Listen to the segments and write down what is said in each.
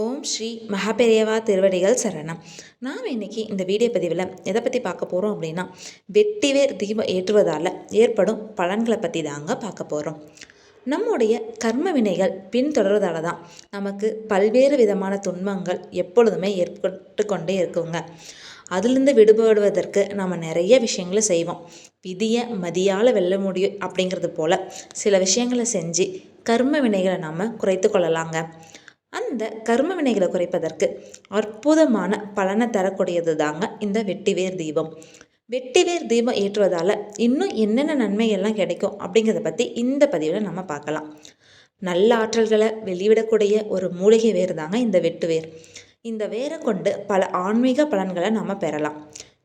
ஓம் ஸ்ரீ மகாபெரியவா திருவடிகள் சரணம். நாம் இன்னைக்கு இந்த வீடியோ பதிவில் எதை பற்றி பார்க்க போகிறோம் அப்படின்னா வெட்டிவேர் தீபம் ஏற்றுவதால் ஏற்படும் பலன்களை பற்றி தாங்க பார்க்க போகிறோம் நம்முடைய கர்ம வினைகள் பின்தொடர்வதால தான் நமக்கு பல்வேறு விதமான துன்பங்கள் எப்பொழுதுமே ஏற்பட்டு கொண்டே இருக்குங்க. அதுலேருந்து விடுபடுவதற்கு நம்ம நிறைய விஷயங்களை செய்வோம். விதியை மதியால் வெல்ல முடியும் அப்படிங்கிறது போல் சில விஷயங்களை செஞ்சு கர்ம வினைகளை நாம் குறைத்து கொள்ளலாங்க. அந்த கர்ம வினைகளை குறைப்பதற்கு அற்புதமான பலனை தரக்கூடியது தாங்க இந்த வெட்டிவேர் தீபம். வெட்டிவேர் தீபம் ஏற்றுவதால் இன்னும் என்னென்ன நன்மைகள்லாம் கிடைக்கும் அப்படிங்கிறத பற்றி இந்த பதிவில் நம்ம பார்க்கலாம். நல்ல ஆற்றல்களை வெளிவிடக்கூடிய ஒரு மூலிகை வேர் தாங்க இந்த வெட்டுவேர். இந்த வேரை கொண்டு பல ஆன்மீக பலன்களை நம்ம பெறலாம்.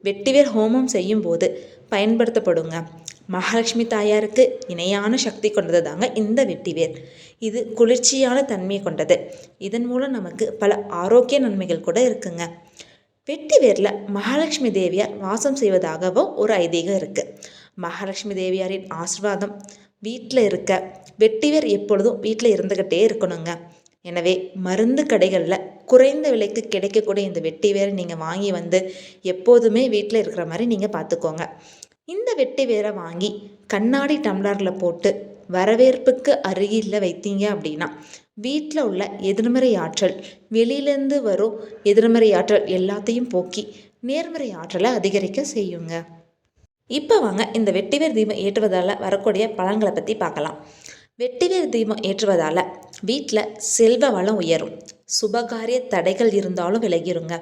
வெட்டிவேர் ஹோமம் செய்யும் போது பயன்படுத்தப்படுங்க. மகாலட்சுமி தாயாருக்கு இணையான சக்தி கொண்டது தாங்க இந்த வெட்டிவேர். இது குளிர்ச்சியான தன்மை கொண்டது. இதன் மூலம் நமக்கு பல ஆரோக்கிய நன்மைகள் கூட இருக்குங்க. வெட்டிவேரில் மகாலட்சுமி தேவியார் வாசம் செய்வதாகவும் ஒரு ஐதீகம் இருக்குது மகாலட்சுமி தேவியாரின் ஆசிர்வாதம் வீட்டில் இருக்க வெட்டிவேர் எப்பொழுதும் வீட்டில் இருந்துக்கிட்டே இருக்கணுங்க. எனவே மருந்து கடைகளில் குறைந்த விலைக்கு கிடைக்கக்கூடிய இந்த வெட்டிவேரை நீங்கள் வாங்கி வந்து எப்போதுமே வீட்டில் இருக்கிற மாதிரி நீங்கள் பார்த்துக்கோங்க. இந்த வெட்டி வேற வாங்கி கண்ணாடி டம்ளரில் போட்டு வரவேற்புக்கு அருகில் வைத்தீங்க அப்படின்னா வீட்டில் உள்ள எதிர்மறை ஆற்றல் வெளியிலேருந்து வரும் எதிர்மறை ஆற்றல் எல்லாத்தையும் போக்கி நேர்மறை ஆற்றலை அதிகரிக்க செய்யுங்க. இப்போ வாங்க இந்த வெட்டிவேர் தீபம் ஏற்றுவதால் வரக்கூடிய பலன்களை பற்றி பார்க்கலாம். வெட்டிவேர் தீபம் ஏற்றுவதால் வீட்டில் செல்வ வளம் உயரும். சுபகாரிய தடைகள் இருந்தாலும் விலகிருங்க.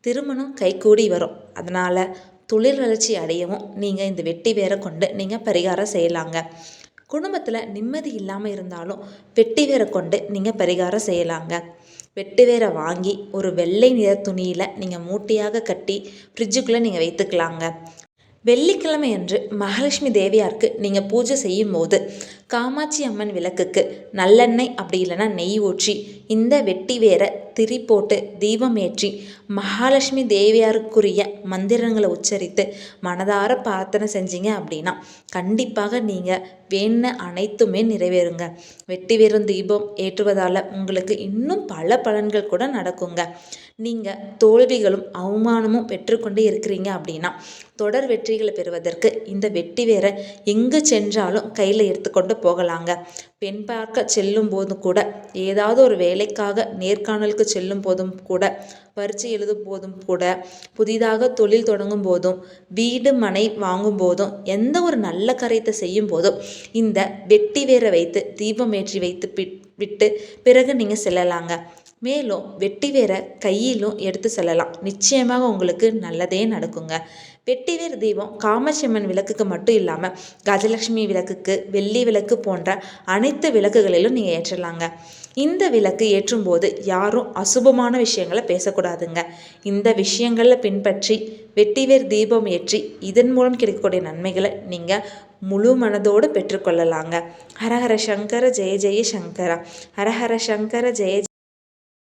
திருமணம் கைகூடி வரும். அதனால் தொழில் வளர்ச்சி அடையவும் நீங்கள் இந்த வெட்டி வேரை கொண்டு நீங்கள் பரிகாரம் செய்யலாங்க. குடும்பத்தில் நிம்மதி இல்லாமல் இருந்தாலும் வெட்டி வேரை கொண்டு நீங்கள் பரிகாரம் செய்யலாங்க. வெட்டி வேரை வாங்கி ஒரு வெள்ளை நிற துணியில் நீங்கள் மூட்டையாக கட்டி ஃப்ரிட்ஜுக்குள்ளே நீங்கள் வைத்துக்கலாங்க. வெள்ளிக்கிழமை அன்று மகாலட்சுமி தேவியாருக்கு நீங்கள் பூஜை செய்யும் போது காமாட்சி அம்மன் விளக்குக்கு நல்லெண்ணெய் அப்படி இல்லைன்னா நெய் ஊற்றி இந்த வெட்டி வேரை திரி போட்டு தீபம் ஏற்றி மகாலட்சுமி தேவியாருக்குரிய மந்திரங்களை உச்சரித்து மனதார பிரார்த்தனை செஞ்சீங்க அப்படின்னா கண்டிப்பாக நீங்கள் வேண அனைத்துமே நிறைவேறுங்க. வெட்டி வேறும் தீபம் ஏற்றுவதால் உங்களுக்கு இன்னும் பல பலன்கள் கூட நடக்குங்க. நீங்கள் தோல்விகளும் அவமானமும் பெற்றுக்கொண்டே இருக்கிறீங்க அப்படின்னா தொடர் வெற்றிகளை பெறுவதற்கு இந்த வெட்டி வேற எங்கு சென்றாலும் கையில் எடுத்துக்கொண்டு போகலாங்க. பெண் பார்க்க செல்லும் போதும் கூட ஏதாவது ஒரு வேலைக்காக நேர்காணலுக்கு செல்லும் போதும் கூட பரீட்சை எழுதும் போதும் கூட புதிதாக தொழில் தொடங்கும் போதும் வீடு மனை வாங்கும் போதும் எந்த ஒரு நல்ல கரையத்தை செய்யும் போதும் இந்த வெட்டி வேற வைத்து தீபம் ஏற்றி வைத்து விட்டு பிறகு நீங்கள் செல்லலாங்க. மேலும் வெட்டி வேற கையிலும் எடுத்து செல்லலாம். நிச்சயமாக உங்களுக்கு நல்லதே நடக்குங்க. வெட்டிவேர் தீபம் காமாட்சியம்மன் விளக்குக்கு மட்டும் இல்லாமல் கஜலட்சுமி விளக்குக்கு வெள்ளி விளக்கு போன்ற அனைத்து விளக்குகளிலும் நீங்கள் ஏற்றலாங்க. இந்த விளக்கு ஏற்றும் போது யாரும் அசுபமான விஷயங்களை பேசக்கூடாது. பேசக்கூடாதுங்க இந்த விஷயங்களை பின்பற்றி வெட்டிவேர் தீபம் ஏற்றி இதன் மூலம் கிடைக்கக்கூடிய நன்மைகளை நீங்கள் முழு மனதோடு பெற்றுக்கொள்ளலாங்க. ஹரஹர சங்கர ஜெய ஜெய சங்கரா. ஹரஹர சங்கர ஜெய